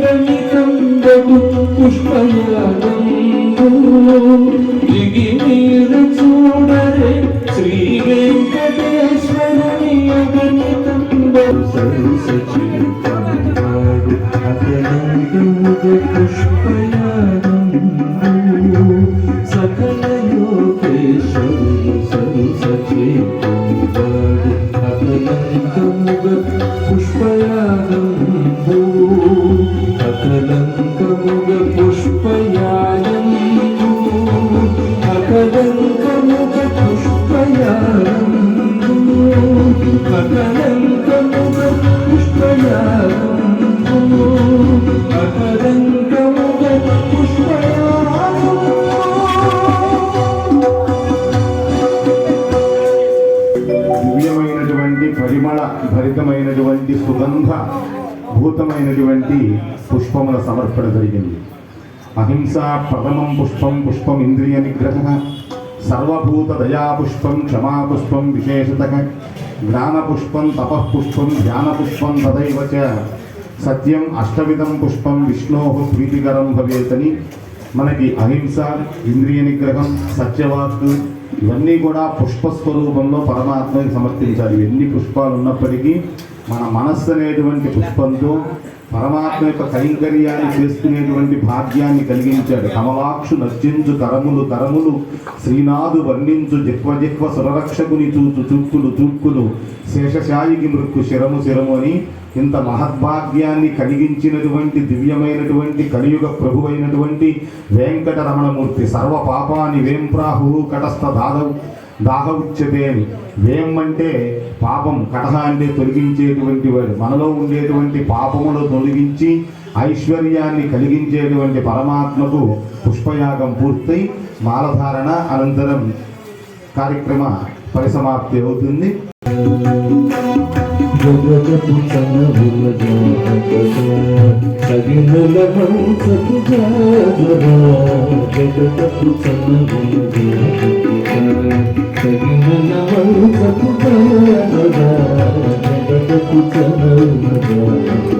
ಗಣಿತಂಬದು ಪುಷ್ಪಯಾನಂದು ಜಿಗಿನೀರ ಚೂಡರೆ ಶ್ರೀ ವೆಂಕಟೇಶ್ವರನಿಯ ಗಣಿತಂಬದು ಸಚಿವಿತಾಡು ಅದನಂದು ಪುಷ್ಪಯಾನಂದು ಸಕಲ అకలంకముగ దివ్యమైనటువంటి పరిమళ భరితమైనటువంటి సుగంధ భూతమైనటువంటి పుష్పముల సమర్పణ జరిగింది. అహింస ప్రథమం పుష్పం పుష్పం ఇంద్రియ నిగ్రహ సర్వభూత దయా పుష్పం పుష్పం విశేషత జ్ఞానపుష్పం తపఃపుష్పం తపః పుష్పం తదైవ చ. సత్యం అష్టవిధం పుష్పం విష్ణో ప్రీతికరం భవేతని. మనకి అహింస ఇంద్రియ నిగ్రహం సత్యవాక్ ఇవన్నీ కూడా పుష్పస్వరూపంలో పరమాత్మకి సమర్పించాలి. ఎన్ని పుష్పాలు ఉన్నప్పటికీ మన మనస్సు అనేటువంటి పుష్పంతో పరమాత్మ యొక్క కైంకర్యాన్ని చేసుకునేటువంటి భాగ్యాన్ని కలిగించాడు. కమలాక్షు నర్చించు తరములు తరములు శ్రీనాథు వర్ణించు జిహ్వ సురరక్షకుని చూచు చూక్కులు చూక్కులు శేషశాయికి మృక్కు శిరము శిరము అని ఇంత మహద్భాగ్యాన్ని కలిగించినటువంటి దివ్యమైనటువంటి కలియుగ ప్రభువైనటువంటి వెంకటరమణమూర్తి సర్వ పాపాని వేంప్రాహు కటస్థ దాదవు దాహ ఉచ్యతే అని వేం అంటే పాపం కటహ అంటే తొలగించేటువంటి వాడు మనలో ఉండేటువంటి పాపములు తొలగించి ఐశ్వర్యాన్ని కలిగించేటువంటి పరమాత్మకు పుష్పయాగం పూర్తయి మాలధారణ అనంతరం కార్యక్రమ పరిసమాప్తి అవుతుంది. జగతపు తనవుల తగినల మంచపు జగదపు తనవుల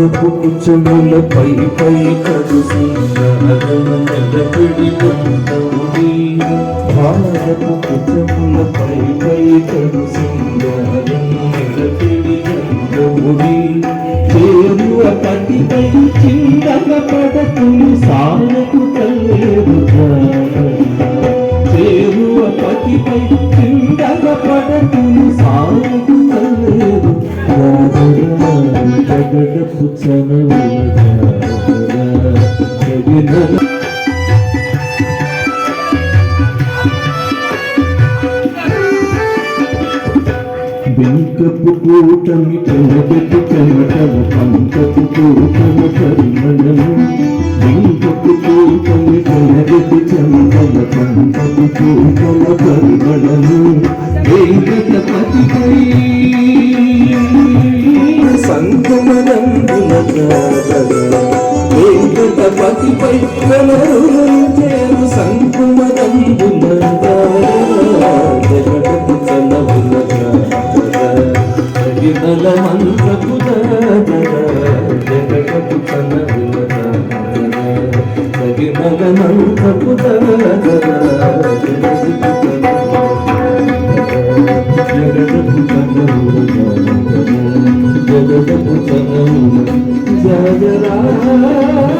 భారపు కుచముల పై పై కడుసి నెలపిడి కొండవుడి భారపు కుచముల పై పై కడుసి నెలపిడి కొండవుడి చేరువ పటిపై చిందగ కల్లేరు చేరువ పటిపై చిందగ పడకులు సాలకు జగడపు చనవుల కూటమి కనబెట్టి కనటము పంకపు కూటమ పరిమళము. వెనుకపు కూటమి కనబెట్టి చందన పంకపు కూటమ పరిమళము. వెంకటపతిపై సంకుమనందున వెంకటపతిపై చేరు సంకుమనందున జగడపు చలవుల జగినల మంత్రపు జగడపు చలవుల జగినల మంత్రపు జగడపు भजरा